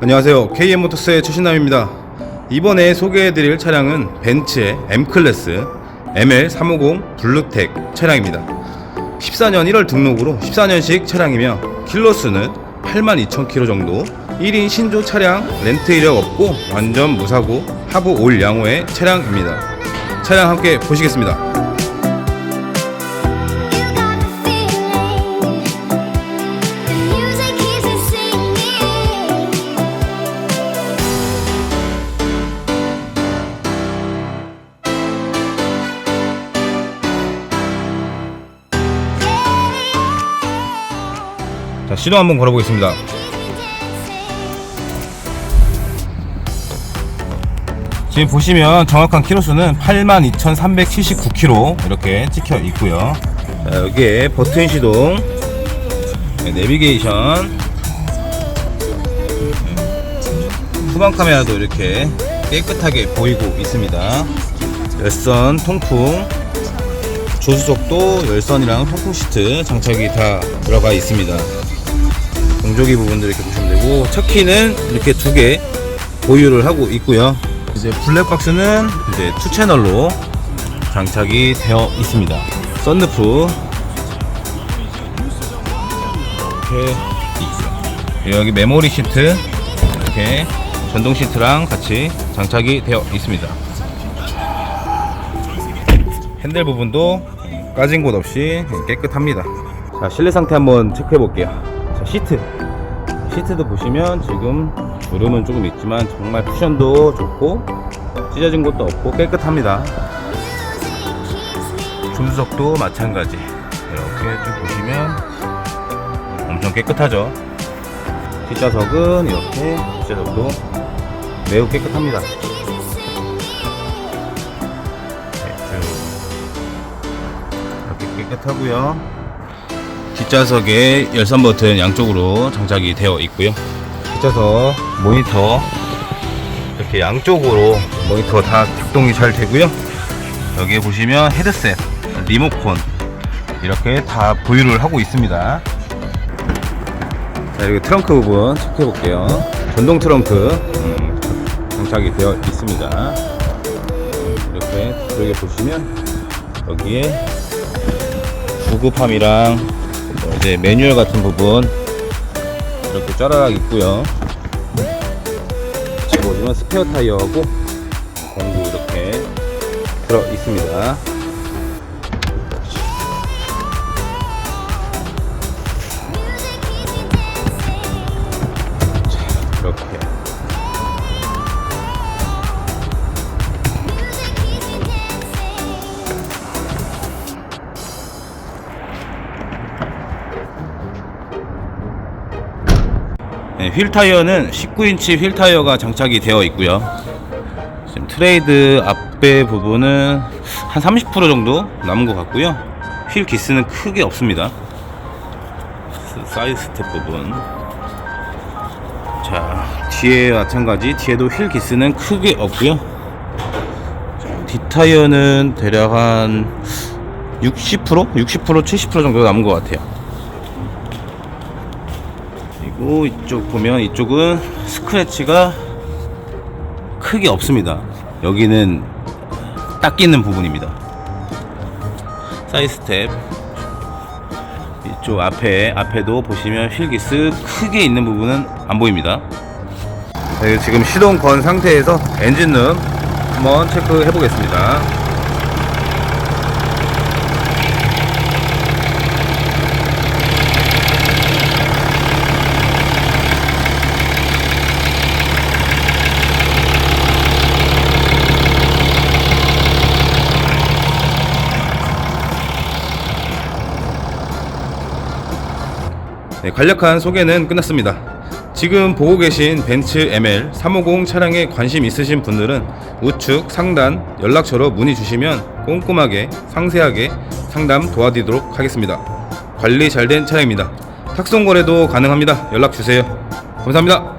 안녕하세요. KM모터스의 최신남입니다. 이번에 소개해드릴 차량은 벤츠의 M클래스 ML350 블루텍 차량입니다. 14년 1월 등록으로 14년식 차량이며 킬로수는 82,000km 정도 1인 신조 차량 렌트 이력 없고 완전 무사고 하부 올 양호의 차량입니다. 차량 함께 보시겠습니다. 자, 시동 한번 걸어보겠습니다. 지금 보시면 정확한 키로수는 82,379km 이렇게 찍혀 있고요. 자, 여기에 버튼 시동, 네, 내비게이션, 후방 카메라도 이렇게 깨끗하게 보이고 있습니다. 열선 통풍, 조수석도 열선이랑 통풍 시트 장착이 다 들어가 있습니다. 공조기 부분들 이렇게 보시면 되고 첫 키는 이렇게 두 개 보유를 하고 있고요. 이제 블랙박스는 이제 투 채널로 장착이 되어 있습니다. 썬루프 이렇게. 여기 메모리 시트 이렇게 전동 시트랑 같이 장착이 되어 있습니다. 핸들 부분도 까진 곳 없이 깨끗합니다. 자, 실내 상태 한번 체크해 볼게요. 자, 시트. 시트도 보시면 지금 주름은 조금 있지만 정말 쿠션도 좋고 찢어진 곳도 없고 깨끗합니다. 조수석도 마찬가지. 이렇게 쭉 보시면 엄청 깨끗하죠. 뒷좌석은 이렇게 뒷좌석도 매우 깨끗합니다. 네, 쭉 이렇게 깨끗하고요. 뒷좌석에 열선 버튼 양쪽으로 장착이 되어 있고요. 뒷좌석 모니터 이렇게 양쪽으로 모니터 다 작동이 잘 되고요. 여기에 보시면 헤드셋, 리모컨 이렇게 다 보유를 하고 있습니다. 자, 여기 트렁크 부분 체크해 볼게요. 전동 트렁크 음, 장착이 되어 있습니다. 이렇게 여기 보시면 여기에 구급함이랑 뭐 이제 매뉴얼 같은 부분 이렇게 짜라락 있고요. 지금 보시면 스페어 타이어하고 공구 이렇게 들어 있습니다. 휠 타이어는 19인치 휠 타이어가 장착이 되어 있고요. 지금 트레이드 앞에 부분은 한 30% 정도 남은 것 같고요. 휠 기스는 크게 없습니다. 스- 사이드 스텝 부분. 자, 뒤에 마찬가지. 뒤에도 휠 기스는 크게 없고요. 자, 뒷 타이어는 대략 한 60%? 60% 70% 정도 남은 것 같아요. 그리고 이쪽 보면 이쪽은 스크래치가 크게 없습니다. 여기는 딱 끼는 부분입니다. 사이드 스텝 이쪽 앞에 앞에도 보시면 휠기스 크게 있는 부분은 안 보입니다. 네, 지금 시동 건 상태에서 엔진룸 한번 체크해 보겠습니다. 네, 간략한 소개는 끝났습니다. 지금 보고 계신 벤츠 ML 350 차량에 관심 있으신 분들은 우측 상단 연락처로 문의 주시면 꼼꼼하게 상세하게 상담 도와드리도록 하겠습니다. 관리 잘 된 차량입니다. 탁송 거래도 가능합니다. 연락 주세요. 감사합니다.